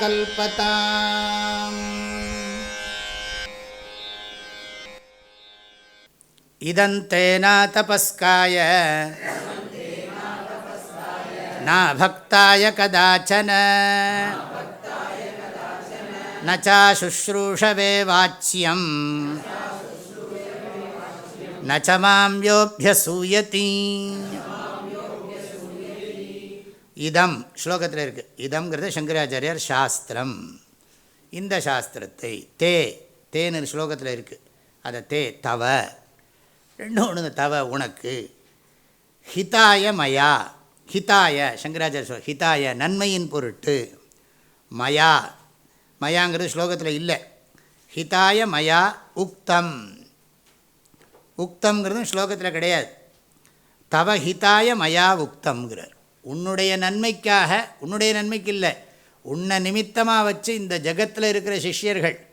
कल्पता इदन्ते न तपस्काय न भक्ताय कदाचन न चाशुश्रूषवेवाच्यम् न च मां योऽभ्यसूयति இதம் ஸ்லோகத்தில் இருக்குது இதம்ங்கிறது சங்கராச்சாரியார் சாஸ்திரம். இந்த சாஸ்திரத்தை தே தேன்னு ஸ்லோகத்தில் இருக்குது அதை தே தவ. ரெண்டும் ஒன்று தவ உனக்கு. ஹிதாய மயா ஹிதாய சங்கராச்சாரிய சொல் ஹிதாய நன்மையின் பொருட்டு. மயா. மயாங்கிறது ஸ்லோகத்தில் இல்லை. ஹிதாய மயா உக்தம். உக்தங்கிறதும் ஸ்லோகத்தில் கிடையாது. தவ ஹிதாய மயா உக்தம்ங்கிறார். உன்னுடைய நன்மைக்காக உன்னுடைய நன்மைக்கு இல்லை உன்னை நிமித்தமாக வச்சு இந்த ஜகத்தில் இருக்கிற சிஷ்யர்கள்.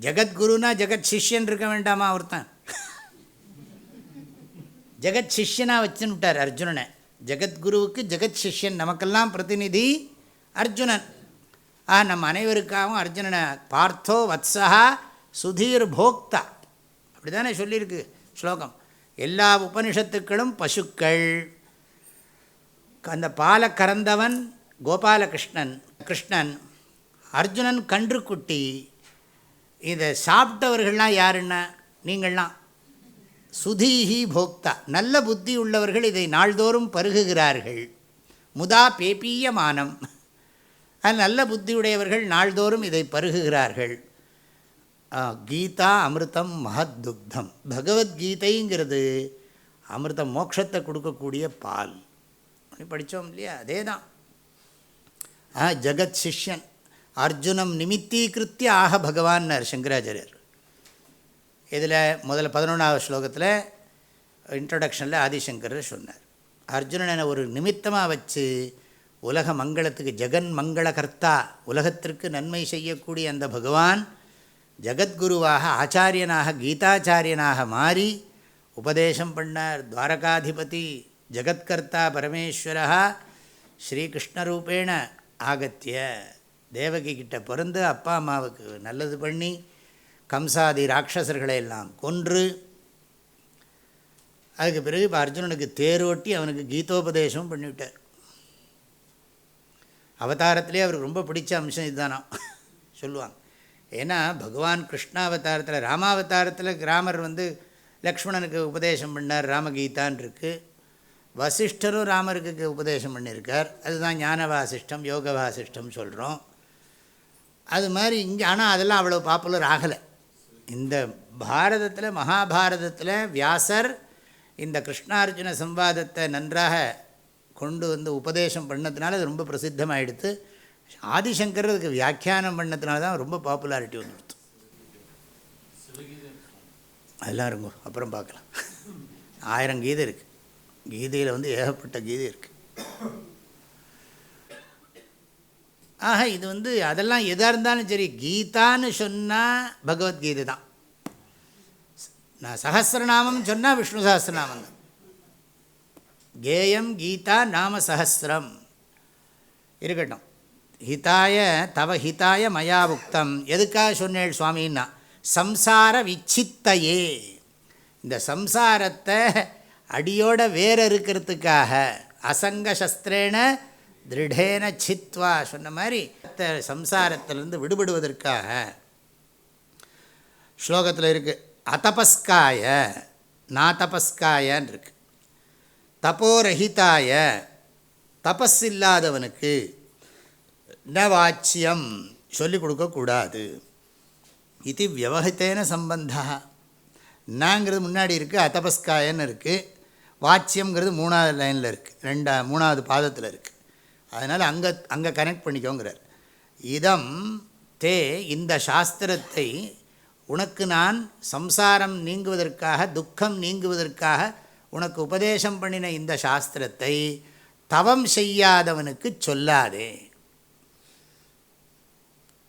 ஜெகத்குருனா ஜெகத் சிஷ்யன் இருக்க வேண்டாமா ஒருத்தன்? ஜெகத் சிஷ்யனாக வச்சுன்னு விட்டார் அர்ஜுனனை. ஜெகத்குருவுக்கு ஜெகத் சிஷ்யன் நமக்கெல்லாம் பிரதிநிதி அர்ஜுனன். ஆ நம்ம அனைவருக்காகவும் அர்ஜுனனை பார்த்தோ வத்சா சுதீர் போக்தா. அப்படி தானே சொல்லியிருக்கு ஸ்லோகம். எல்லா உபனிஷத்துக்களும் பசுக்கள். அந்த பாலை கறந்தவன் கோபாலகிருஷ்ணன் கிருஷ்ணன் அர்ஜுனன் கன்றுக்குட்டி இதை சாப்பிட்டவர்கள்லாம் யாருன்னா நீங்கள்லாம். சுதீஹி போக்தா. நல்ல புத்தி உள்ளவர்கள் இதை நாள்தோறும் பருகுகிறார்கள். முதா பேப்பீயமானம் அது நல்ல புத்தியுடையவர்கள் நாள்தோறும் இதை பருகுகிறார்கள். கீதா அமிர்தம் மகத் துக்தம். பகவத்கீதைங்கிறது அமிர்தம் மோட்சத்தை கொடுக்கக்கூடிய பால். அப்படி படித்தோம் இல்லையா? அதே தான் ஆ ஜகத் சிஷ்யன். அர்ஜுனம் நிமித்தீகிருத்திய ஆக பகவான்னார் சங்கராச்சாரியர். இதில் முதல்ல பதினொன்றாவது ஸ்லோகத்தில் இன்ட்ரடக்ஷனில் ஆதிசங்கர் சொன்னார். அர்ஜுனனை ஒரு நிமித்தமாக வச்சு உலக மங்களத்துக்கு ஜெகன் மங்களகர்த்தா உலகத்திற்கு நன்மை செய்யக்கூடிய அந்த பகவான் ஜகத்குருவாக ஆச்சாரியனாக கீதாச்சாரியனாக மாறி உபதேசம் பண்ணார். துவாரகாதிபதி ஜகத்கர்த்தா பரமேஸ்வரா ஸ்ரீகிருஷ்ணரூபேண ஆகத்திய. தேவகி கிட்ட பிறந்து அப்பா அம்மாவுக்கு நல்லது பண்ணி கம்சாதி ராட்சசர்களை எல்லாம் கொன்று அதுக்கு பிறகு இப்போ அர்ஜுனனுக்கு தேரோட்டி அவனுக்கு கீதோபதேசமும் பண்ணிவிட்டார். அவதாரத்திலே அவருக்கு ரொம்ப பிடிச்ச அம்சம் இதுதானா? சொல்லுவாங்க. ஏன்னா பகவான் கிருஷ்ணாவதாரத்தில் ராமாவதாரத்தில் ராமர் வந்து லக்ஷ்மணனுக்கு உபதேசம் பண்ணார் ராமகீதான் இருக்குது வசிஷ்டரும் ராமருக்கு உபதேசம் பண்ணியிருக்கார். அதுதான் ஞான வாசிஷ்டம் யோக வாசிஷ்டம் சொல்கிறோம் அது மாதிரி இங்கே ஆனால் அதெல்லாம் அவ்வளோ பாப்புலர் ஆகலை. இந்த பாரதத்தில் மகாபாரதத்தில் வியாசர் இந்த கிருஷ்ணார்ஜுன சம்வாதத்தை நன்றாக கொண்டு வந்து உபதேசம் பண்ணதுனால அது ரொம்ப பிரசித்தமாகிடுத்து ஆதிசங்கர் அதுக்கு வியாக்கியானம் பண்ணதுனால தான் ரொம்ப பாப்புலாரிட்டி வந்துடுது அதெல்லாம் இருங்க அப்புறம் பார்க்கலாம். ஆயிரம் கீதை இருக்குது கீதையில் வந்து ஏகப்பட்ட கீதை இருக்குது ஆக இது வந்து அதெல்லாம் எதாக இருந்தாலும் சரி கீதான்னு சொன்னால் பகவத்கீதை தான். நான் சஹசிரநாமம் சொன்னால் விஷ்ணு சஹசிரநாமம் தான். கேயம் கீதா நாம சஹசிரம் இருக்கட்டும். ஹிதாய தவ ஹிதாய மயா உக்தம் எதுக்காக சொன்னேள் சுவாமின்னா சம்சார விச்சித்தையே. இந்த சம்சாரத்தை அடியோட வேற இருக்கிறதுக்காக அசங்க சஸ்திரேன திருடேன சித்வா சொன்ன மாதிரி சம்சாரத்திலிருந்து விடுபடுவதற்காக ஸ்லோகத்தில் இருக்குது அதபஸ்காய நாதபஸ்காயன்னு இருக்கு தப்போரஹிதாய தபஸ் இல்லாதவனுக்கு ந வாச்சியம் சொல்லிக் கொடுக்கக்கூடாது இது வியவகித்தேன சம்பந்தா. நாங்கிறது முன்னாடி இருக்குது அதபஸ்காயன்னு இருக்குது வாட்சியம்ங்கிறது மூணாவது லைனில் இருக்குது ரெண்டா மூணாவது பாதத்தில் இருக்குது அதனால் அங்கே அங்கே கனெக்ட் பண்ணிக்கோங்கிறார். இதம் தே இந்த சாஸ்திரத்தை உனக்கு நான் சம்சாரம் நீங்குவதற்காக துக்கம் நீங்குவதற்காக உனக்கு உபதேசம் பண்ணின இந்த சாஸ்திரத்தை தவம் செய்யாதவனுக்கு சொல்லாதே.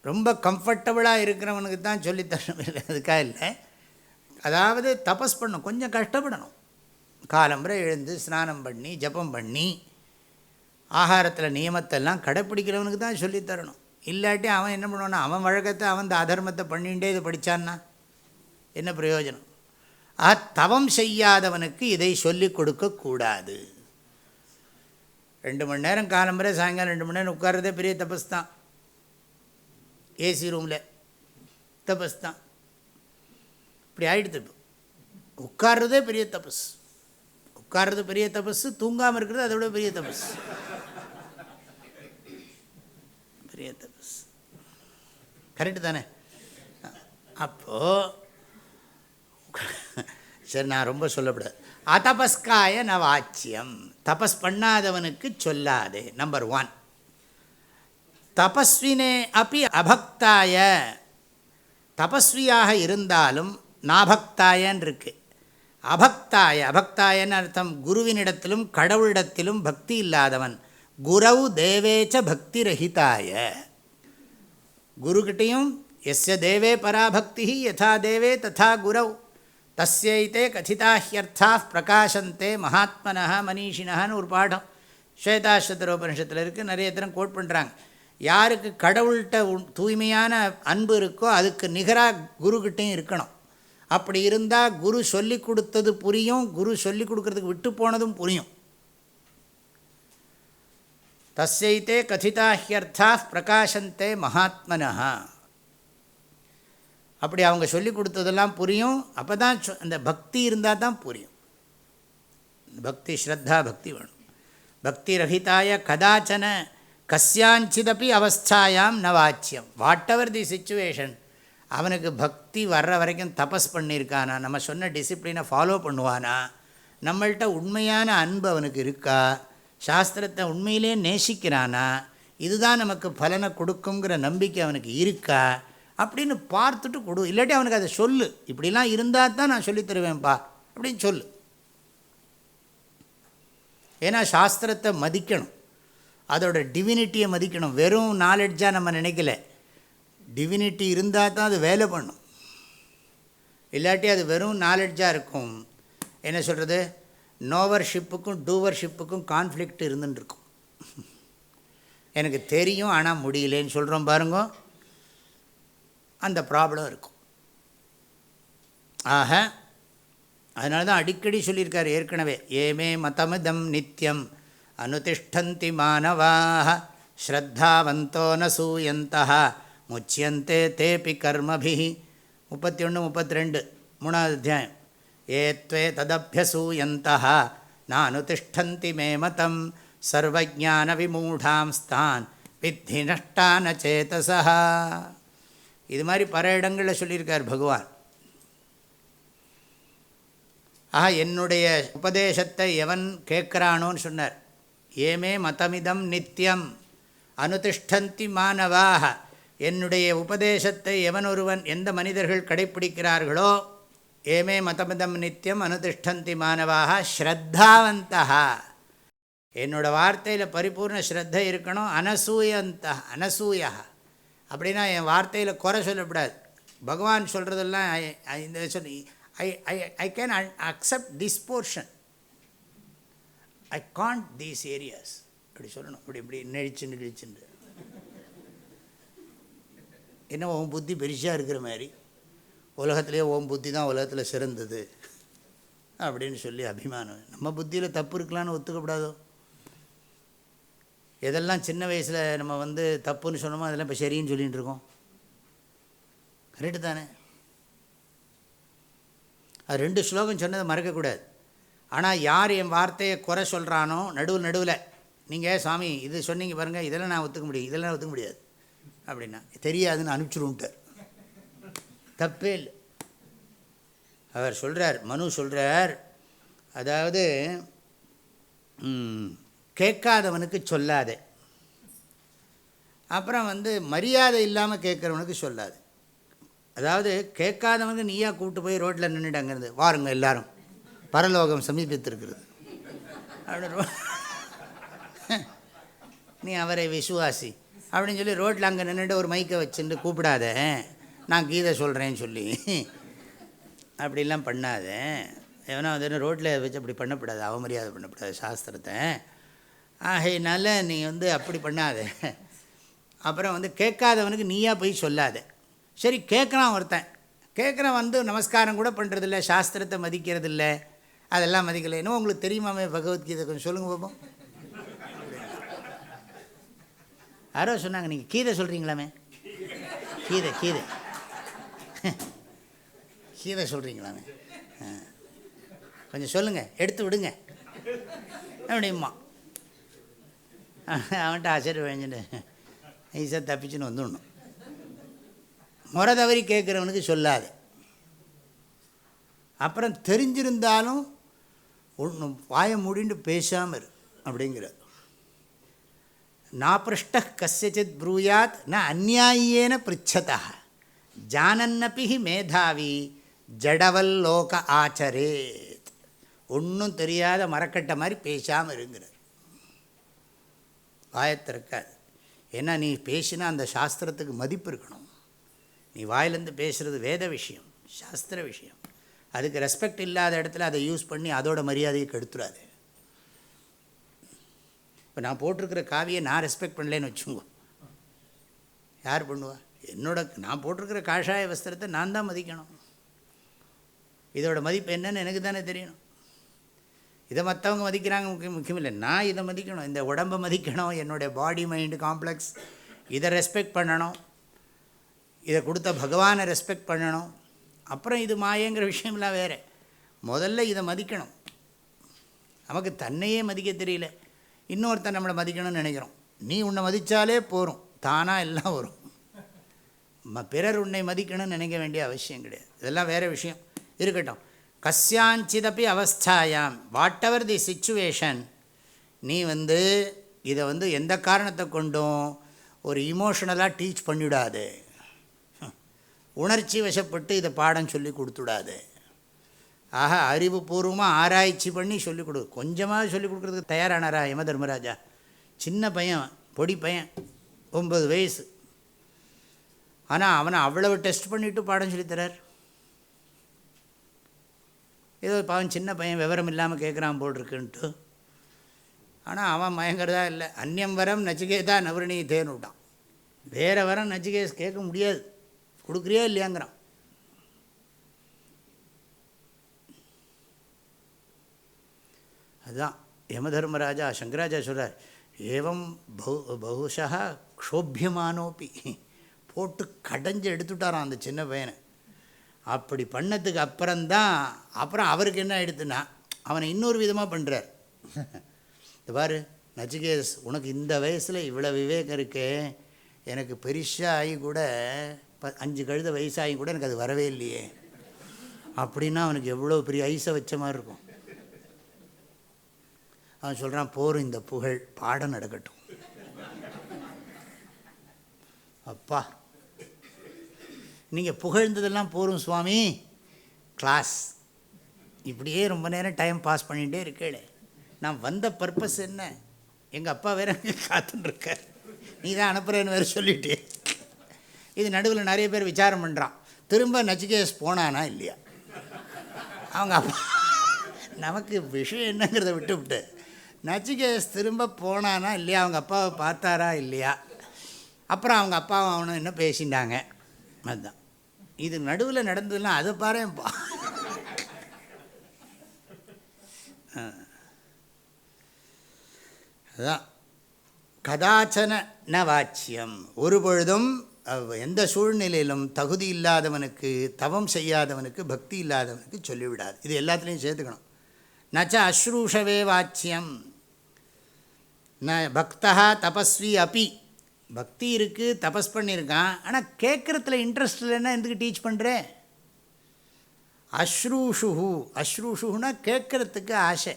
ரொம்ப கம்ஃபர்டபுளாக இருக்கிறவனுக்கு தான் சொல்லித்தரணும் இல்லை அதுக்காக இல்லை. அதாவது தபஸ் பண்ணணும். கொஞ்சம் கஷ்டப்படணும். காலம்புரை எழுந்து ஸ்நானம் பண்ணி ஜபம் பண்ணி ஆகாரத்தில் நியமத்தெல்லாம் கடைப்பிடிக்கிறவனுக்கு தான் சொல்லித்தரணும் இல்லாட்டி அவன் என்ன பண்ணுவான்னா அவன் வழக்கத்தை அவன் இந்த அதர்மத்தை பண்ணிகிட்டே இதை படித்தான்னா என்ன பிரயோஜனம்? ஆ தவம் செய்யாதவனுக்கு இதை சொல்லிக் கொடுக்கக்கூடாது ரெண்டு மணி நேரம் காலம்புரை சாயங்காலம் ரெண்டு மணி நேரம் உட்கார்றதே பெரிய தபஸ் தான். ஏசி ரூமில் தபஸ் தான். இப்படி ஆகிடுது இப்போ. உட்கார்றதே பெரிய தபஸ். உட்கார்றது பெரிய தபஸ்ஸு தூங்காமல் இருக்கிறது அதை விட பெரிய தபஸ் பெரிய தபஸ் கரெக்டு தானே? அப்போது சரி நான் ரொம்ப சொல்லப்படாது. அதபஸ்காய நவாச்சியம். தபஸ் பண்ணாதவனுக்கு சொல்லாதே நம்பர் ஒன் தபஸ்வினே அப்படி அபக்தாய. தபஸ்வியாக இருந்தாலும் நாபக்தாயன் இருக்குது அபக்தாய அபக்தாயன்னு அர்த்தம் குருவினிடத்திலும் கடவுளிடத்திலும் பக்தி இல்லாதவன். குரவு தேவேச்ச பக்தி ரஹிதாய. குருக்கிட்டையும் எஸ்ய தேவே பராபக்தி யதா தேவே ததா குரவ். தஸ்யைத்தே கதிதாஹியர்த்தா பிரகாசந்தே மகாத்மனா மனிஷினஹான்னு ஒரு பாடம். ஸ்வேதாஸ்வதரோபனிஷத்தில் இருக்குது நிறைய தினம் கோட் பண்ணுறாங்க யாருக்கு கடவுள்கிட்ட தூய்மையான அன்பு இருக்கோ அதுக்கு நிகராக குருக்கிட்டையும் இருக்கணும். அப்படி இருந்தால் குரு சொல்லி கொடுத்தது புரியும் குரு சொல்லி கொடுக்கறதுக்கு விட்டு போனதும் புரியும். தஸ்யைத்தே கதிதாஹியர்த்தா பிரகாசந்தே மகாத்மனா அப்படி அவங்க சொல்லி கொடுத்ததெல்லாம் புரியும். அப்போ தான் அந்த பக்தி இருந்தால் தான் புரியும். பக்தி ஸ்ரத்தா பக்தி வேணும். பக்தி ரஹிதாய கதாச்சன கஸ்யாஞ்சிதப்பி அவஸ்தாயாம் நவாச்சியம். வாட் எவர் தி சுச்சுவேஷன் அவனுக்கு பக்தி வர்ற வரைக்கும் தபஸ் பண்ணியிருக்கானா? நம்ம சொன்ன டிசிப்ளினை ஃபாலோ பண்ணுவானா? நம்மள்கிட்ட உண்மையான அன்பு அவனுக்கு இருக்கா? சாஸ்திரத்தை உண்மையிலே நேசிக்கிறானா? இதுதான் நமக்கு பலனை கொடுக்குங்கிற நம்பிக்கை அவனுக்கு இருக்கா? அப்படின்னு பார்த்துட்டு கொடு. இல்லாட்டி அவனுக்கு அதை சொல்லு. இப்படிலாம் இருந்தால் தான் நான் சொல்லித்தருவேன்ப்பா அப்படின்னு சொல்லு. ஏன்னா சாஸ்திரத்தை மதிக்கணும். அதோட டிவினிட்டியை மதிக்கணும். வெறும் நாலெட்ஜாக நம்ம நினைக்கல. டிவினிட்டி இருந்தால் தான் அது வேலை பண்ணும். இல்லாட்டி அது வெறும் நாலெட்ஜாக இருக்கும். என்ன சொல்கிறது நோவர்ஷிப்புக்கும் டூவர்ஷிப்புக்கும் கான்ஃப்ளிக்ட் இருந்துட்டுருக்கும் எனக்கு தெரியும் ஆனால் முடியலேன்னு சொல்கிறோம் பாருங்க. அந்த ப்ராப்ளம் இருக்கும். ஆக அதனால தான் அடிக்கடி சொல்லியிருக்கார் ஏற்கனவே. ஏமே மதமிதம் நித்தியம் அனுதிஷ்டந்தி மாணவாக ஸ்ரத்தாவந்தோ ந சூயந்தா முச்சியந்தே தேபி கர்மபி. முப்பத்தி ஒன்று முப்பத்தி ரெண்டு மூணாவது அத்தியாயம் ஏத்வே ததபியசூயந்தா நானுதிஷ்டந்தி மே மதம். சர்வஜான விமூடாம்ஸ்தான் வித்தி நஷ்டான சேதசா இது மாதிரி பல இடங்களில் சொல்லியிருக்கார் பகவான். ஆஹா என்னுடைய உபதேசத்தை எவன் கேட்குறானோன்னு சொன்னார். ஏமே மதமிதம் நித்தியம் அனுதிஷ்டந்தி மாணவாக என்னுடைய உபதேசத்தை எவன் ஒருவன் எந்த மனிதர்கள் கடைப்பிடிக்கிறார்களோ ஏமே மதமிதம் நித்தியம் அனுதிஷ்டந்தி மாணவாக ஸ்ரத்தாவந்தா என்னோட வார்த்தையில் பரிபூர்ண ஸ்ரத்த இருக்கணும் அனசூயந்த அனசூயா அப்படின்னா என் வார்த்தையில் குறை சொல்லக்கூடாது. பகவான் சொல்கிறதெல்லாம் இந்த சொல்லி I I I can accept this portion. I can't these areas. அப்படி சொல்லணும். இப்படி இப்படி நெழிச்சு நெழிச்சுன்னு என்ன உன் புத்தி பெருசாக இருக்கிற மாதிரி. உலகத்துலேயே ஓம் புத்தி தான் உலகத்தில் சிறந்தது. அப்படின்னு சொல்லி அபிமானம். நம்ம புத்தியில் தப்பு இருக்கலான்னு ஒத்துக்கப்படாதோ? எதெல்லாம் சின்ன வயசில் நம்ம வந்து தப்புன்னு சொன்னோமோ அதெல்லாம் இப்போ சரின்னு சொல்லிகிட்டு இருக்கோம். கரெக்டு தானே? அது ரெண்டு ஸ்லோகம் சொன்னதை மறக்கக்கூடாது ஆனால் யார் என் வார்த்தையை குறை சொல்கிறானோ நடுவில் நடுவில். நீங்கள் சாமி இது சொன்னீங்க பாருங்கள் இதெல்லாம் நான் ஒத்துக்க முடியும் இதெல்லாம் ஒத்துக்க முடியாது. அப்படின்னா தெரியாதுன்னு அனுப்பிச்சுருன்ட்டார் தப்பே இல்லை. அவர் சொல்கிறார் மனு சொல்கிறார் அதாவது கேட்காதவனுக்கு சொல்லாதே. அப்புறம் வந்து மரியாதை இல்லாமல் கேட்குறவனுக்கு சொல்லாது. அதாவது கேட்காதவனுக்கு நீயா கூப்பிட்டு போய் ரோட்டில் நின்றுட்டு அங்கேருந்து வாருங்க எல்லாரும். பரலோகம் சமீபித்திருக்கிறது. அப்படின்னு நீ அவரை விசுவாசி. அப்படின்னு சொல்லி ரோட்டில் அங்கே நின்றுட்டு ஒரு மைக்கை வச்சுட்டு கூப்பிடாத. நான் கீதை சொல்கிறேன்னு சொல்லி. அப்படிலாம் பண்ணாத. எவனா வந்து ரோட்டில் வச்சு அப்படி பண்ணக்கூடாது அவமரியாதை பண்ணக்கூடாது சாஸ்திரத்தை. ஆகையினால நீ வந்து அப்படி பண்ணாத. அப்புறம் வந்து கேட்காதவனுக்கு நீயா போய் சொல்லாத. சரி கேட்குறான் ஒருத்தன். கேட்குறான் வந்து நமஸ்காரம் கூட பண்ணுறதில்ல சாஸ்திரத்தை மதிக்கிறதில்ல. அதெல்லாம் மதிக்கலை. இன்னும் உங்களுக்கு தெரியுமாமே பகவத்கீதை கொஞ்சம் சொல்லுங்கள் பார்ப்போம் யாரோ சொன்னாங்க நீங்கள் கீதை சொல்கிறீங்களாமே கீதை கீதை. கீதை சொல்கிறீங்களாமே ஆ. கொஞ்சம் சொல்லுங்கள் எடுத்து விடுங்க. அப்படிம்மா. அவன்கிட்ட ஆச்சரிய வழிஞ்சுட்டு ஈஸாக தப்பிச்சுன்னு வந்துடணும். முறை தவறி கேட்குறவனுக்கு சொல்லாது. அப்புறம் தெரிஞ்சிருந்தாலும் ஒன்று வாயை மூடிண்டு பேசாமல் இரு அப்படிங்கிறது நாபிருஷ்ட கசித் ப்ரூயாத் ந அந்நியாயேன பிரிச்சதா ஜானன்னப்பி ஹி மேதாவி ஜடவல்லோக ஆச்சரேத் ஒன்றும் தெரியாத மரக்கட்டை மாதிரி பேசாமல் இருங்கிறார் வாயத்திருக்காது ஏன்னா நீ பேசினா அந்த சாஸ்திரத்துக்கு மதிப்பு இருக்கணும் நீ வாயிலேருந்து பேசுகிறது வேத விஷயம் சாஸ்திர விஷயம் அதுக்கு ரெஸ்பெக்ட் இல்லாத இடத்துல அதை யூஸ் பண்ணி அதோட மரியாதையை கெடுத்துடாது இப்போ நான் போட்டிருக்கிற காவியை நான் ரெஸ்பெக்ட் பண்ணலேன்னு வச்சுங்க யார் பண்ணுவா? என்னோட நான் போட்டிருக்கிற காஷாய வஸ்திரத்தை நான் தான் மதிக்கணும். இதோட மதிப்பு என்னன்னு எனக்கு தானே தெரியணும். இதை மற்றவங்க மதிக்கிறாங்க முக்கியம் முக்கியம் இல்லை. நான் இதை மதிக்கணும். இந்த உடம்பை மதிக்கணும். என்னுடைய பாடி மைண்டு காம்ப்ளெக்ஸ் இதை ரெஸ்பெக்ட் பண்ணணும். இதை கொடுத்த பகவானை ரெஸ்பெக்ட் பண்ணணும். அப்புறம் இது மாயங்கிற விஷயம்லாம் வேறு. முதல்ல இதை மதிக்கணும். நமக்கு தன்னையே மதிக்க தெரியல. இன்னொருத்தன் நம்மளை மதிக்கணும்னு நினைக்கிறோம். நீ உன்னை மதித்தாலே போகும் தானாக எல்லாம் வரும். ம பிறர் உன்னை மதிக்கணும்னு நினைக்க வேண்டிய அவசியம் கிடையாது. இதெல்லாம் வேறு விஷயம். இருக்கட்டும். கஸ்யாஞ்சிதப்பி அவஸ்தாயாம். வாட் எவர் தி சுச்சுவேஷன் நீ வந்து இதை வந்து எந்த காரணத்தை கொண்டும் ஒரு இமோஷனலாக டீச் பண்ணிவிடாது உணர்ச்சி வசப்பட்டு இதை பாடம் சொல்லி கொடுத்துடாது. ஆக அறிவுபூர்வமாக ஆராய்ச்சி பண்ணி சொல்லிக் கொடு. கொஞ்சமாக சொல்லிக் கொடுக்குறதுக்கு தயாரானாரா யம தர்மராஜா சின்ன பையன் பொடி பையன் ஒம்பது வயசு. ஆனால் அவனை அவ்வளவு டெஸ்ட் பண்ணிவிட்டு பாடம் சொல்லித்தரார் ஏதோ பாவன் சின்ன பையன் விவரம் இல்லாமல் கேட்குறான் போல் இருக்குன்ட்டு ஆனால் அவன் மயங்கிறதா இல்லை. அந்நியம் வரம் நச்சிகேதா நவரணி தேன்னு விட்டான். வேறு வரம் நச்சிகேஸ் கேட்க முடியாது. கொடுக்குறியா இல்லையாங்கிறான். அதுதான் யமதர்மராஜா சங்கராஜா சொல்கிறார் ஏவம் பகு பகுஷா க்ஷோபியமானோப்பி போட்டு கடைஞ்சு எடுத்துட்டாரான் அந்த சின்ன பையனை. அப்படி பண்ணதுக்கு அப்புறம்தான் அப்புறம் அவருக்கு என்ன ஆயிடுத்துன்னா அவனை இன்னொரு விதமாக பண்ணுறார் இந்த பாரு நச்சிகேஸ் உனக்கு இந்த வயசில் இவ்வளோ விவேகம் இருக்கே எனக்கு பெருசாக ஆகி கூட ப அஞ்சு கழுத வயசாகி கூட எனக்கு அது வரவே இல்லையே. அப்படின்னா அவனுக்கு எவ்வளோ பெரிய ஐஸை வச்ச மாதிரி இருக்கும். அவன் சொல்கிறான் போரும் இந்த புகழ் பாடம் நடக்கட்டும். அப்பா நீங்கள் புகழ்ந்ததெல்லாம் போரும் சுவாமி. கிளாஸ் இப்படியே ரொம்ப நேரம் டைம் பாஸ் பண்ணிகிட்டே இருக்கேளே. நான் வந்த பர்பஸ் என்ன? எங்கள் அப்பா வேற காத்துட்டுருக்கார் நீ தான் அனுப்புகிறேன்னு வேறு சொல்லிட்டே. இது நடுவில் நிறைய பேர் விசாரம் பண்ணுறான் திரும்ப நச்சிகேஸ் போனானா இல்லையா? அவங்க அப்பா நமக்கு விஷயம் என்னங்கிறத விட்டு விட்டு நச்சிகேஸ் திரும்ப போனானா இல்லையா? அவங்க அப்பாவை பார்த்தாரா இல்லையா? அப்புறம் அவங்க அப்பாவும் அவனும் என்ன பேசிட்டாங்க. அதுதான். இது நடுவில் நடந்ததுன்னா அதை பாருப்பா அதுதான். கதாச்சன ந வாச்சியம் ஒரு பொழுதும் எந்த சூழ்நிலையிலும் தகுதி இல்லாதவனுக்கு தவம் செய்யாதவனுக்கு பக்தி இல்லாதவனுக்கு சொல்லிவிடாது. இது எல்லாத்துலேயும் சேர்த்துக்கணும். நச்ச அஸ்ரூஷவே வாச்சியம். ந பக்தா தபஸ்வி அப்பி பக்தி இருக்குது தபஸ் பண்ணியிருக்கான் ஆனால் கேட்குறதுல இன்ட்ரெஸ்ட் இல்லைன்னா எதுக்கு டீச் பண்ணுறேன் அஸ்ரூஷுஹு. அஸ்ரூஷுனா கேட்குறதுக்கு ஆசை.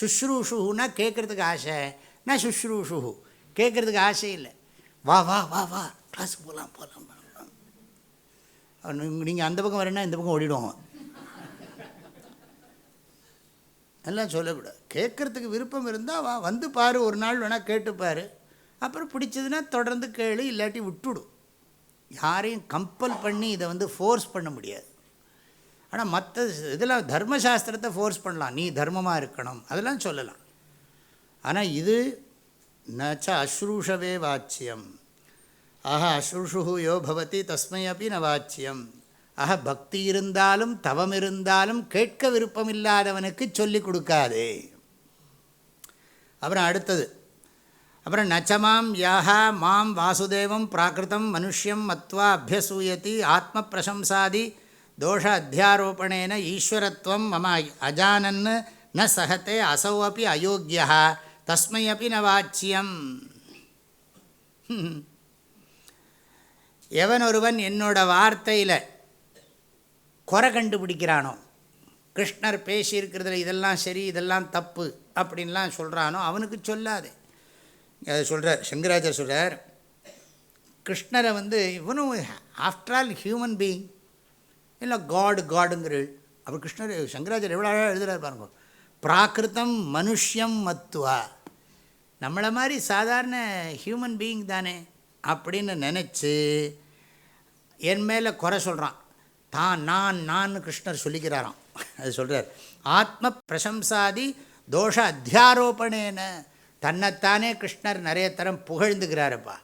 சுஷ்ரூஷுனா கேட்குறதுக்கு ஆசை. நான் சுஷ்ரூஷுஹு கேட்குறதுக்கு ஆசை இல்லை. வா வா வா வா. கிளாஸுக்கு போகலாம் போகலாம் போகலாம் நீங்கள் அந்த பக்கம் வரேன்னா இந்த பக்கம் ஓடிடுவாங்க எல்லாம் சொல்லக்கூடாது. கேட்குறதுக்கு விருப்பம் இருந்தால் வா வந்து பாரு ஒரு நாள் வேணால் கேட்டுப்பார் அப்புறம் பிடிச்சதுன்னா தொடர்ந்து கேளு இல்லாட்டி விட்டுடும் யாரையும் கம்பல் பண்ணி இதை வந்து ஃபோர்ஸ் பண்ண முடியாது. ஆனால் மற்ற இதில் தர்மசாஸ்திரத்தை ஃபோர்ஸ் பண்ணலாம். நீ தர்மமாக இருக்கணும். அதெல்லாம் சொல்லலாம். ஆனால் இது நச்ச அஸ்ரூஷவே வாச்சியம். ஆஹா அஸ்ருஷு யோ பவதி தஸ்மை அப்படி ந வாச்சியம். ஆக பக்தி இருந்தாலும் தவம் இருந்தாலும் கேட்க விருப்பம் இல்லாதவனுக்கு சொல்லிக் கொடுக்காதே. அப்புறம் அடுத்தது. அப்புறம் நச்சமாம் யாஹா மாம் வாசுதேவம் பிராகிருதம் மனுஷ்யம் மத்வா அபியசூயதி ஆத்ம பிரசம்சாதி தோஷ அத்தியாரோபணேன ஈஸ்வரத்துவம் மம அஜானன் ந சகத்தே அசௌ அப்படி அயோக்கியா தஸ்மை அப்படி ந வாச்சியம். எவன் ஒருவன் என்னோட வார்த்தையில் குறை கண்டுபிடிக்கிறானோ? கிருஷ்ணர் பேசியிருக்கிறதுல இதெல்லாம் சரி இதெல்லாம் தப்பு அப்படின்லாம் சொல்கிறானோ அவனுக்கு சொல்லாது. அதை சொல்கிறார் சங்கராச்சர் சொல்கிறார் கிருஷ்ணரை வந்து இவனும் ஆஃப்டர் ஆல் ஹியூமன் பீயிங் இல்லை காடு காடுங்கிற அவர் கிருஷ்ணர் சங்கராச்சர் எவ்வளோ அழகாக எழுதுகிறார் பாருங்க. பிராகிருத்தம் மனுஷியம் மத்துவா. நம்மளை மாதிரி சாதாரண ஹியூமன் பீயிங் தானே அப்படின்னு நினச்சி என் மேலே குறை சொல்கிறான் தான் நான் நான் கிருஷ்ணர் சொல்லிக்கிறாராம். அது சொல்கிறார் ஆத்ம பிரசம்சாதி தோஷ அத்தியாரோபணேன. தன்னைத்தானே கிருஷ்ணர் நிறைய தரம் புகழ்ந்துக்கிறாருப்பா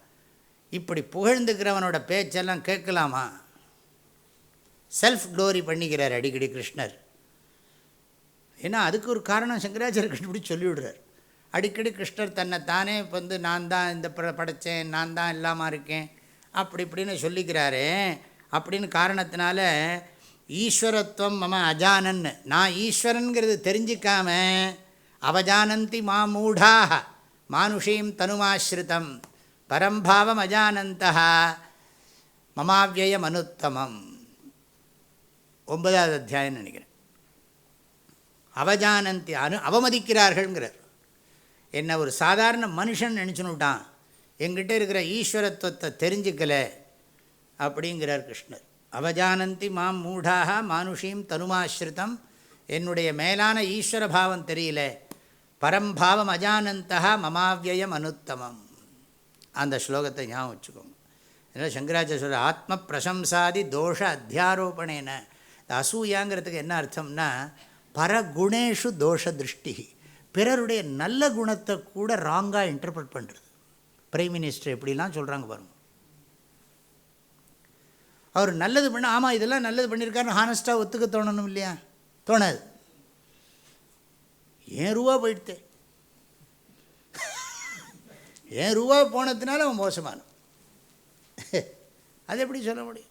இப்படி புகழ்ந்துக்கிறவனோட பேச்செல்லாம் கேட்கலாமா? செல்ஃப் க்ளோரி பண்ணிக்கிறார் அடிக்கடி கிருஷ்ணர். ஏன்னா அதுக்கு ஒரு காரணம் சங்கராச்சாரிய கிருஷ்ணப்படி சொல்லிவிடுறார். அடிக்கடி கிருஷ்ணர் தன்னை தானே இப்போ வந்து நான் தான் இந்த ப படைத்தேன் நான் தான் இல்லாமல் இருக்கேன். அப்படி இப்படின்னு சொல்லிக்கிறாரே. அப்படின்னு காரணத்தினால ஈஸ்வரத்துவம் மம அஜானன்னு. நான் ஈஸ்வரனுங்கிறது தெரிஞ்சிக்காம அவஜானந்தி மா மூடாக மானுஷீம் தனுமாஸ்ரிதம் பரம்பாவம் அஜானந்தா மமாவியம் அனுத்தமம். ஒன்பதாவது அத்தியாயம் நினைக்கிறேன். அவஜானந்தி அனு அவமதிக்கிறார்கள்ங்கிறார். என்ன ஒரு சாதாரண மனுஷன் நினச்சுன்னுட்டான் எங்கிட்ட இருக்கிற ஈஸ்வரத்துவத்தை தெரிஞ்சுக்கல. அப்படிங்கிறார் கிருஷ்ணர். அவஜானந்தி மாம் மூடாக மானுஷீம் தனுமாஸ்ரிதம். என்னுடைய மேலான ஈஸ்வர பாவம் தெரியல. பரம்பாவம் அஜானந்தா மமாவியம் அனுத்தமம். அந்த ஸ்லோகத்தை ஞாபகம் வச்சுக்கோங்க. ஏன்னா சங்கராச்சாரிய ஆத்ம பிரசம்சாதி தோஷ அத்தியாரோபணேன. இந்த அசூயாங்கிறதுக்கு என்ன அர்த்தம்னா பரகுணேஷு தோஷ திருஷ்டி. பிறருடைய நல்ல குணத்தை கூட ராங்காக இன்டர்பிரட் பண்ணுறது பிரைம் மினிஸ்டர் எப்படிலாம் சொல்கிறாங்க பாருங்கள் அவர் நல்லது பண்ண ஆமாம் இதெல்லாம் நல்லது பண்ணியிருக்காருன்னு ஹானஸ்ட்டாக ஒத்துக்க தோணணும் இல்லையா? தோணாது. ஏன் ரூபா போயிடுத்தே? ஏன் ரூபா போனதுனால அவன் மோசமான அது எப்படி சொல்ல முடியும்?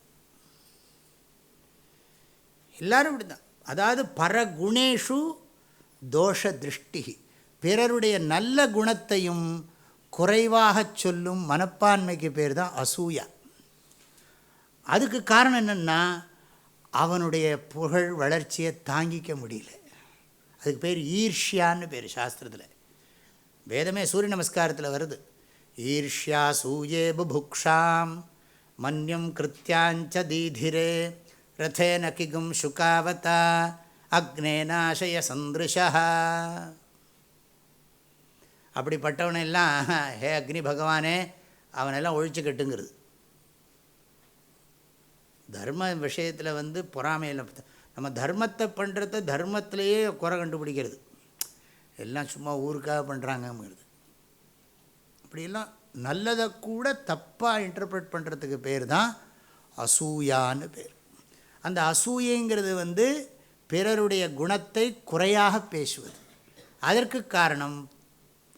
எல்லாரும் இப்படி தான் அதாவது பரகுணேஷு தோஷ திருஷ்டி பிறருடைய நல்ல குணத்தையும் குறைவாக சொல்லும் மனப்பான்மைக்கு பேர் தான் அசூயா. அதுக்கு காரணம் என்னென்னா அவனுடைய புகழ் வளர்ச்சியை தாங்கிக்க முடியல. அதுக்கு பேர் ஈர்ஷ்யான்னு பேர் சாஸ்திரத்தில். வேதமே சூரிய நமஸ்காரத்தில் வருது. ஈர்ஷ்யா சூயே புபுக்ஷாம் மன்யம் கிருத்தியாஞ்ச தீதிரே ரதேன கிகும் சுகாவதா அக்னேனாசய சந்திருஷா. அப்படிப்பட்டவனெல்லாம் ஹே அக்னி பகவானே அவனெல்லாம் ஒழிச்சு கட்டுங்கிறது. தர்ம விஷயத்தில் வந்து பொறாமையில் நம்ம தர்மத்தை பண்ணுறத தர்மத்திலேயே குறை கண்டுபிடிக்கிறது. எல்லாம் சும்மா ஊருக்காக பண்ணுறாங்கங்கிறது இப்படிலாம் நல்லதை கூட தப்பாக இன்டர்பிரட் பண்ணுறதுக்கு பேர் தான் அசூயான்னு பேர். அந்த அசூயைங்கிறது வந்து பிறருடைய குணத்தை குறையாக பேசுவது. அதற்கு காரணம்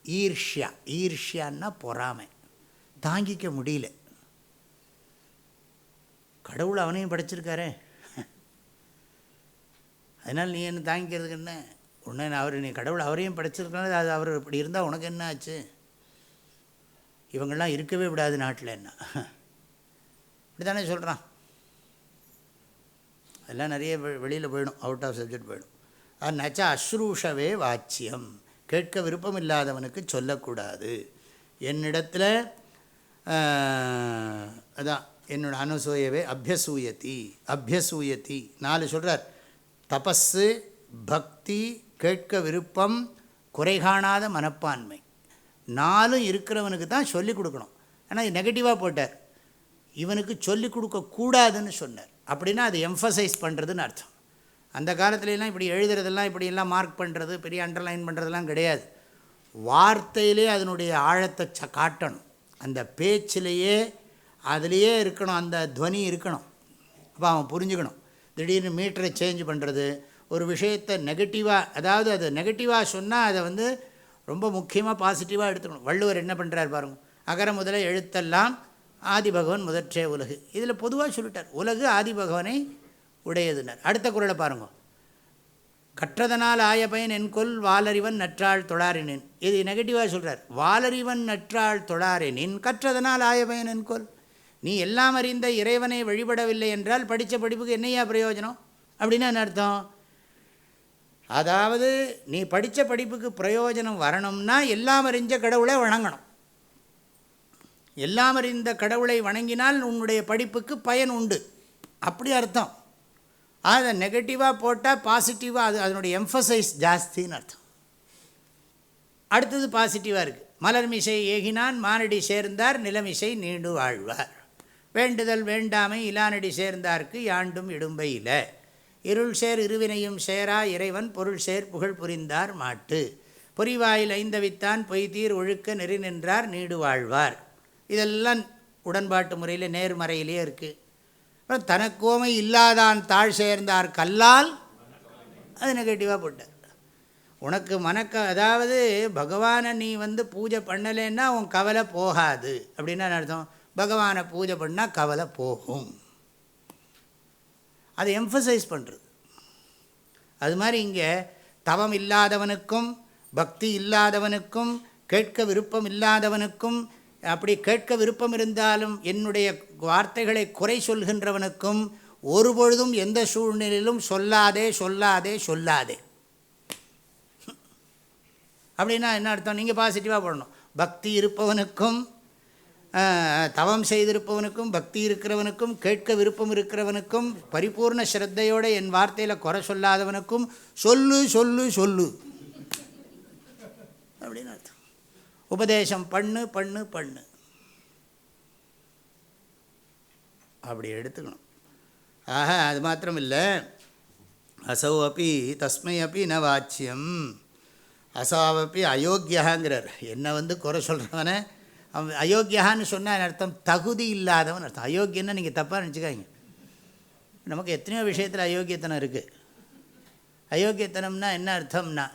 ஈர்ஷ்யா. ஈர்ஷ்யான்னா பொறாமை. தாங்கிக்க முடியல. கடவுள் அவனையும் படைச்சிருக்காரே. அதனால் நீ என்ன தாங்கிக்கிறதுக்கு என்ன? ஒன்று அவர் நீ கடவுள் அவரையும் படைச்சிருக்கனால அது அவர் இப்படி இருந்தால் உனக்கு என்ன ஆச்சு? இவங்கள்லாம் இருக்கவே விடாது நாட்டில் என்ன? இப்படி தானே சொல்கிறான் அதெல்லாம் நிறைய வெளியில் போயிடும் அவுட் ஆஃப் சப்ஜெக்ட் போயிடும். அது நச்சா அஸ்ரூஷவே வாச்சியம். கேட்க விருப்பம் இல்லாதவனுக்கு சொல்லக்கூடாது. என்னிடத்தில் அதான் என்னோட அனுசூயவே அபியசூயத்தி அபியசூயத்தி நாலு சொல்கிறார் தபஸு பக்தி கேட்க விருப்பம் குறை காணாத மனப்பான்மை. நாலும் இருக்கிறவனுக்கு தான் சொல்லிக் கொடுக்கணும். ஆனால் நெகட்டிவாக போட்டார். இவனுக்கு சொல்லிக் கொடுக்கக்கூடாதுன்னு சொன்னார். அப்படின்னா அது எம்ஃபசைஸ் பண்ணுறதுன்னு அர்த்தம். அந்த காலத்துலலாம் இப்படி எழுதுறதெல்லாம் இப்படியெல்லாம் மார்க் பண்ணுறது பெரிய அண்டர்லைன் பண்ணுறதெல்லாம் கிடையாது. வார்த்தையிலே அதனுடைய ஆழத்தை ச காட்டணும். அந்த பேச்சிலேயே அதுலேயே இருக்கணும் அந்த துவனி இருக்கணும். அப்போ அவன் புரிஞ்சுக்கணும். திடீர்னு மீட்டரை சேஞ்ச் பண்ணுறது ஒரு விஷயத்தை நெகட்டிவாக அதாவது அது நெகட்டிவாக சொன்னால் அதை வந்து ரொம்ப முக்கியமாக பாசிட்டிவாக எடுத்துக்கணும். வள்ளுவர் என்ன பண்ணுறார் பாருங்க. அகர முதல எழுத்தெல்லாம் ஆதிபகவன் முதற்றே உலகு. இதில் பொதுவாக சொல்லிட்டார் உலகு ஆதிபகவனை உடையதுனர். அடுத்த குரலை பாருங்க. கற்றதனால் ஆய பயன் என்கொல் வாலறிவன் நற்றாள் தொழாரினின். இது நெகட்டிவாக சொல்கிறார் வாலறிவன் நற்றாள் தொழாரினின் கற்றதனால் ஆய பயன் என்கொல் நீ எல்லாம் அறிந்த இறைவனை வழிபடவில்லை என்றால் படித்த படிப்புக்கு என்னையா பிரயோஜனம்? அப்படின்னு என்ன அர்த்தம்? அதாவது நீ படித்த படிப்புக்கு பிரயோஜனம் வரணும்னா எல்லாம் அறிஞ்ச கடவுளை வணங்கணும். எல்லாம் அறிந்த கடவுளை வணங்கினால் உன்னுடைய படிப்புக்கு பயன் உண்டு. அப்படி அர்த்தம். அதை நெகட்டிவாக போட்டால் பாசிட்டிவாக அது அதனுடைய எம்ஃபசைஸ் ஜாஸ்தின்னு அர்த்தம். அடுத்தது பாசிட்டிவாக இருக்குது மலர்மிசை ஏகினான் மானடி சேர்ந்தார் நிலமிசை நீண்டு வாழ்வார். வேண்டுதல் வேண்டாமை இலானடி சேர்ந்தார்க்கு யாண்டும் இடும்பையில் இருள் சேர் இருவினையும் சேரா இறைவன் பொருள் சேர் புகழ் புரிந்தார் மாட்டு. பொறிவாயில் ஐந்தவித்தான் பொய்தீர் ஒழுக்க நெறி நின்றார் நீடு வாழ்வார். இதெல்லாம் உடன்பாட்டு முறையில் நேர்மறையிலே இருக்குது அப்புறம் தனக்கோமை இல்லாதான் தாழ் சேர்ந்தார் கல்லால் அது நெகட்டிவாக போட்டார். உனக்கு மனக்க அதாவது பகவானை நீ வந்து பூஜை பண்ணலைன்னா உன் கவலை போகாது. அப்படின்னா அர்த்தம்? பகவானை பூஜை பண்ணால் கவலை போகும். அதை எம்ஃபசைஸ் பண்ணுறது அது மாதிரி இங்கே தவம் இல்லாதவனுக்கும் பக்தி இல்லாதவனுக்கும் கேட்க விருப்பம் இல்லாதவனுக்கும் அப்படி கேட்க விருப்பம் இருந்தாலும் என்னுடைய வார்த்தைகளை குறை சொல்கின்றவனுக்கும் ஒருபொழுதும் எந்த சூழ்நிலையிலும் சொல்லாதே சொல்லாதே சொல்லாதே. அப்படின்னா என்ன அர்த்தம்? நீங்கள் பாசிட்டிவாக போடணும். பக்தி இருப்பவனுக்கும் தவம் செய்திருப்பவனுக்கும் பக்தி இருக்கிறவனுக்கும் கேட்க விருப்பம் இருக்கிறவனுக்கும் பரிபூர்ண ஸ்ரத்தையோடு என் வார்த்தையில் குறை சொல்லாதவனுக்கும் சொல்லு சொல்லு சொல்லு. அப்படின்னு அர்த்தம். உபதேசம் பண்ணு பண்ணு பண்ணு. அப்படி எடுத்துக்கணும். ஆக அது மாத்திரம் இல்லை அசௌ அப்பி தஸ்மை அப்பி ந வாச்சியம். அசாவப்பி அயோக்கியாங்கிறார் என்னை வந்து குறை சொல்கிறவனை அவன் அயோக்கியான்னு சொன்னால் அர்த்தம் தகுதி இல்லாதவன் அர்த்தம். அயோக்கியன்னு நீங்கள் தப்பாக நினச்சிக்காங்க நமக்கு எத்தனையோ விஷயத்தில் அயோக்கியத்தனம் இருக்குது அயோக்கியத்தனம்னா என்ன அர்த்தம்னா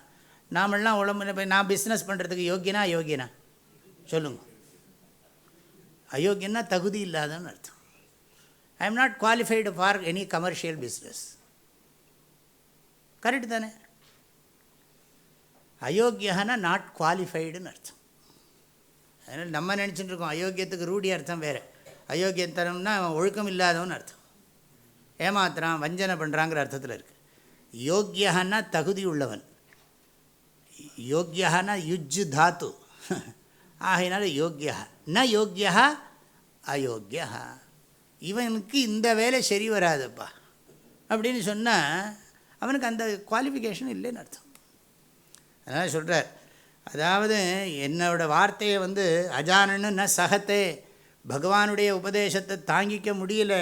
நாமெல்லாம் உடம்புல போய் நான் பிஸ்னஸ் பண்ணுறதுக்கு யோக்கியனா அயோக்கியனா? சொல்லுங்க. அயோக்கியன்னா தகுதி இல்லாதன்னு அர்த்தம். I am not qualified for any commercial business correct தானே? அயோக்கியனா நாட் குவாலிஃபைடுன்னு அர்த்தம். அதனால் நம்ம நினச்சிட்டு இருக்கோம் அயோக்கியத்துக்கு ரூடி அர்த்தம் வேறு. அயோக்கியத்தனம்னா அவன் ஒழுக்கம் இல்லாதவன் அர்த்தம். ஏமாத்துறான் வஞ்சனை பண்ணுறாங்கிற அர்த்தத்தில் இருக்குது யோக்கியகன்னா தகுதி உள்ளவன். யோக்கியகனா யுஜ்ஜு தாத்து. ஆகையினால யோக்கியா ந யோக்கியா அயோக்கியா இவனுக்கு இந்த வேலை சரி வராதுப்பா. அப்படின்னு சொன்னால் அவனுக்கு அந்த குவாலிஃபிகேஷன் இல்லைன்னு அர்த்தம். அதனால் சொல்கிறார் அதாவது என்னோடய வார்த்தையை வந்து அஜானன்னு ந சகத்தே. பகவானுடைய உபதேசத்தை தாங்கிக்க முடியல.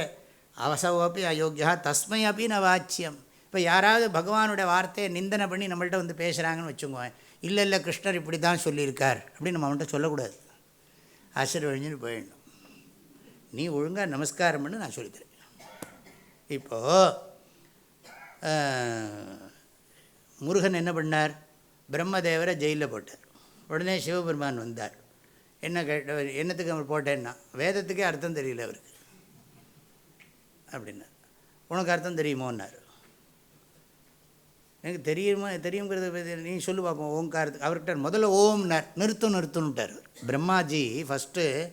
அவசவப்பி அயோக்கியா தஸ்மை அப்படி ந வாச்சியம். இப்போ யாராவது பகவானுடைய வார்த்தையை நிந்தனை பண்ணி நம்மள்ட்ட வந்து பேசுகிறாங்கன்னு வச்சுக்கோங்க. இல்லை இல்லை கிருஷ்ணர் இப்படி தான் சொல்லியிருக்கார் அப்படின்னு நம்ம அவன்கிட்ட சொல்லக்கூடாது. ஆசீர்வழிஞ்சுன்னு போயிடணும். நீ ஒழுங்காக நமஸ்காரம் பண்ணு நான் சொல்லித்தரேன். இப்போது முருகன் என்ன பண்ணார்? பிரம்மதேவரை ஜெயிலில் போட்டார். உடனே சிவபெருமான் வந்தார். என்ன கேட்ட என்னத்துக்கு அவர் போட்டேன்னா வேதத்துக்கே அர்த்தம் தெரியல அவருக்கு. அப்படின்னார். உனக்கு அர்த்தம் தெரியுமோன்னார். எனக்கு தெரியுமா தெரியுங்கிறது நீ சொல்லு பார்ப்போம் ஓங்காரத்துக்கு அவர்கிட்ட முதல்ல ஓம்னார். நிறுத்தும் நிறுத்துன்ட்டார் பிரம்மாஜி ஃபஸ்ட்டு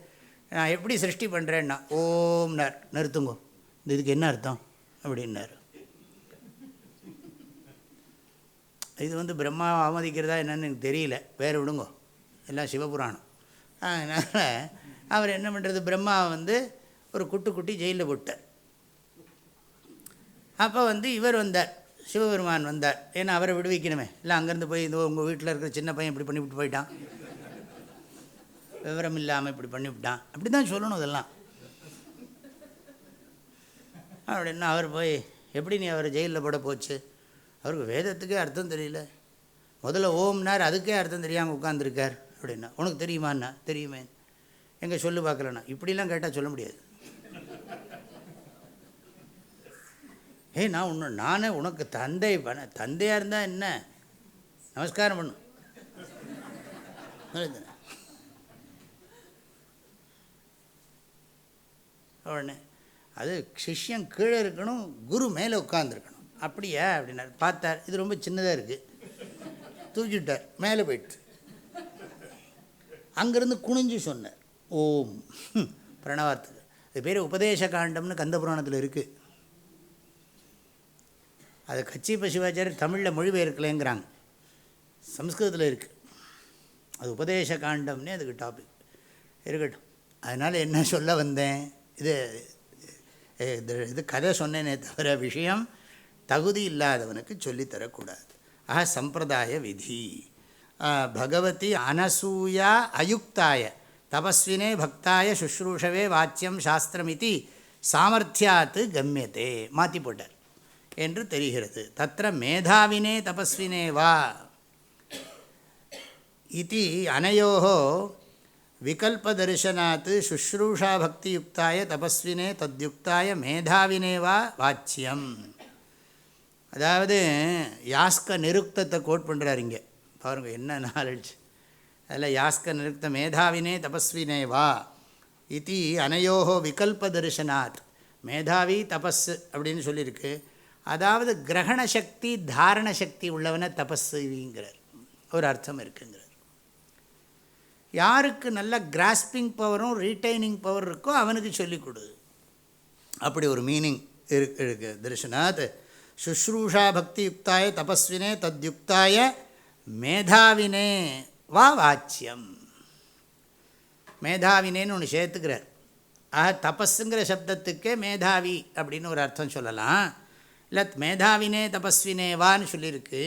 நான் எப்படி சிருஷ்டி பண்ணுறேன்னா ஓம்னார் நிறுத்துங்கோ. இதுக்கு என்ன அர்த்தம்? அப்படின்னார். இது வந்து பிரம்மா அவமதிக்கிறதா என்னென்னு எனக்கு தெரியல. வேறு விடுங்கோ. எல்லாம் சிவபுராணம். அதனால் அவர் என்ன பண்ணுறது பிரம்மா வந்து ஒரு குட்டு குட்டி ஜெயிலில் போட்டார். அப்போ வந்து இவர் வந்தார். சிவபெருமான் வந்தார். ஏன்னா அவரை விடுவிக்கணுமே. இல்லை அங்கேருந்து போய் இதோ உங்கள் வீட்டில் இருக்கிற சின்ன பையன் இப்படி பண்ணிவிட்டு போயிட்டான். விவரம் இல்லாமல் இப்படி பண்ணிவிட்டான். அப்படி தான் சொல்லணும் இதெல்லாம். அப்படின்னா அவர் போய் எப்படி நீ அவர் ஜெயிலில் போட போச்சு? அவருக்கு வேதத்துக்கே அர்த்தம் தெரியல. முதல்ல ஓம்னார் அதுக்கே அர்த்தம் தெரியாமல் உட்காந்துருக்கார் அப்படின்னா உனக்கு தெரியுமாண்ணா தெரியுமே. எங்கே சொல்லு பார்க்கலண்ணா இப்படிலாம் கேட்டால் சொல்ல முடியாது. ஏய் நான் ஒன்று நானே உனக்கு தந்தை பண்ண தந்தையாக இருந்தால் என்ன? நமஸ்காரம் பண்ணும் உடனே அது சிஷ்யம் கீழே இருக்கணும் குரு மேலே உட்காந்துருக்கணும் அப்படியா? அப்படின்னாரு. பார்த்தார். இது ரொம்ப சின்னதாக இருக்குது தூக்கிவிட்டார் மேலே போயிட்டு. அங்கேருந்து குனிஞ்சு சொன்னார். ஓம். பிரணவார்த்தது இது பேர் உபதேச காண்டம்னு கந்த புராணத்தில் இருக்குது அது கச்சி பசிவாச்சாரியர் தமிழில் மொழிபெயர்க்கலைங்கிறாங்க. சம்ஸ்கிருதத்தில் இருக்குது அது உபதேச காண்டம்னே அதுக்கு டாபிக் இருக்கட்டும். அதனால் என்ன சொல்ல வந்தேன்? இது இது இது கதை சொன்னேனே தவிர விஷயம் தகுதி இல்லாதவனுக்கு சொல்லித்தரக்கூடாது. ஆக சம்பிரதாய விதி. பகவதி அனசூயா அயுக்தாய. தபஸ்வினே பக்தாய சுஷ்ரூஷவே வாச்சியம் சாஸ்திரமிதி சாமர்த்தியாத்து கம்யத்தே மாற்றி போட்டார். என்று தெரிகிறது. தத்திர மேதாவினே தபஸ்வினே வா. இது அனையோ விகல்பதர்சனாத் சுஷ்ரூஷா பக்தியுக்தாய தபஸ்வினே தத்யுக்தாய மேதாவினே வா வாச்சியம். அதாவது யாஸ்க நிருக்தத்தை கோட் பண்ணுறாரு இங்கே. பாருங்கள் என்ன நாலெட்ஜ் அதில் யாஸ்க நிருக்த மேதாவினே தபஸ்வினே வா. இது அனையோகோ விகல்ப தரிசனாத். மேதாவி தபஸ் அப்படின்னு சொல்லியிருக்கு. அதாவது கிரகண சக்தி தாரண சக்தி உள்ளவனை தபஸ்விங்கிறார். ஒரு அர்த்தம் இருக்குங்கிறார். யாருக்கு நல்ல கிராஸ்பிங் பவரும் ரீட்டைனிங் பவர் இருக்கோ அவனுக்கு சொல்லிக் கொடு. அப்படி ஒரு மீனிங் இருக்கு இருக்கு. தரிசனாத் சுஷ்ரூஷா பக்தி யுக்தாய தபஸ்வினே தத்யுக்தாய மேதாவினே வா வாச்சியம் மேதாவினேன்னு ஒன்று சேர்த்துக்கிறார். ஆக தபஸுங்கிற சப்தத்துக்கே மேதாவி அப்படின்னு ஒரு அர்த்தம் சொல்லலாம். இல்லை மேதாவினே தபஸ்வினே வான்னு சொல்லியிருக்கு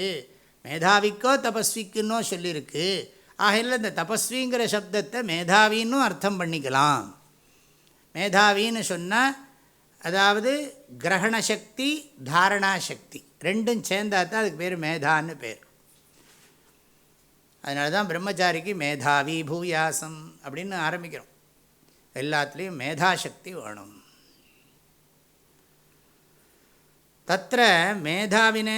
மேதாவிக்கோ தபஸ்விக்குன்னோ சொல்லியிருக்கு ஆகையில் இந்த தபஸ்விங்கிற சப்தத்தை மேதாவின்னு அர்த்தம் பண்ணிக்கலாம். மேதாவின்னு சொன்னால் அதாவது கிரகணசக்தி தாரணாசக்தி. ரெண்டும் சேர்ந்தா தான் அதுக்கு பேர் மேதான்னு பேர். அதனால தான் பிரம்மச்சாரிக்கு மேதாவி பூயாசம் அப்படின்னு ஆரம்பிக்கிறோம். எல்லாத்துலேயும் மேதாசக்தி வேணும். தத்திர மேதாவினே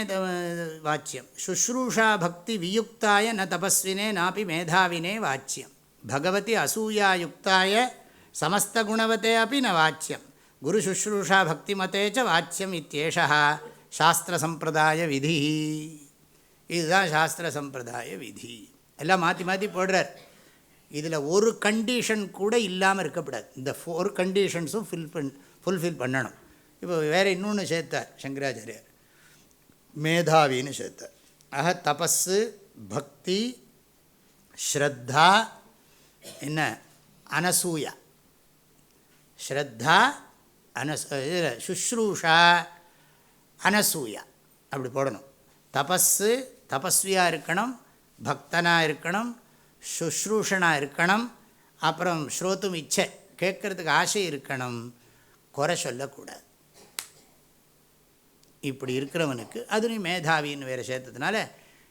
வாச்சியம். சுஷ்ரூஷா பக்தி வியுக்தாய ந தபஸ்வினே நாப்பி மேதாவினே வாச்சியம். பகவதி அசூயாயுக்தாய சமஸ்தகுணவத்தே அப்படி ந வாச்சியம். குரு சுஷ்ரூஷா பக்திமதே ச வாச்சியம் இத்தியேஷா சாஸ்திர சம்பிரதாய விதி. இதுதான் சாஸ்திர சம்பிரதாய விதி. எல்லாம் மாற்றி மாற்றி போடுறார். இதில் ஒரு கண்டிஷன் கூட இல்லாமல் இருக்கக்கூடாது. இந்த ஃபோர் கண்டிஷன்ஸும் ஃபில் பண் ஃபுல்ஃபில் பண்ணணும். இப்போ வேறு இன்னொன்று சேர்த்தார் சங்கராச்சாரியார். மேதாவின்னு சேர்த்தார். ஆக தபஸு பக்தி ஸ்ரத்தா என்ன? அனசூயா. ஸ்ரத்தா அனஸ் சுஷ்ரூஷா அனசூயா. அப்படி போடணும். தபஸு தபஸ்வியாக இருக்கணும் பக்தனாக இருக்கணும் சுஷ்ரூஷனாக இருக்கணும் அப்புறம் ஸ்ரோத்தும் இச்சை கேட்குறதுக்கு ஆசை இருக்கணும் குறை சொல்லக்கூடாது. இப்படி இருக்கிறவனுக்கு அதுலேயும் மேதாவின்னு வேறு சேர்த்ததுனால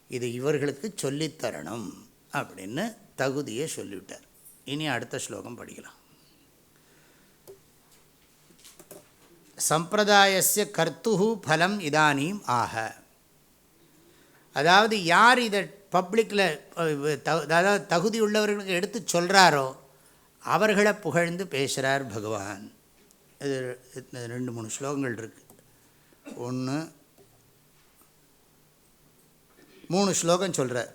இது இவர்களுக்கு சொல்லித்தரணும் அப்படின்னு தகுதியை சொல்லிவிட்டார். இனி அடுத்த ஸ்லோகம் படிக்கலாம். சம்பிரதாயசிய கர்த்து ஃபலம் இதானீம் ஆக. அதாவது யார் இதை பப்ளிக்கில் அதாவது தகுதி உள்ளவர்களுக்கு எடுத்து சொல்கிறாரோ அவர்களை புகழ்ந்து பேசுகிறார் பகவான். இது ரெண்டு மூணு ஸ்லோகங்கள் இருக்குது ஒன்று மூணு ஸ்லோகம் சொல்கிறார்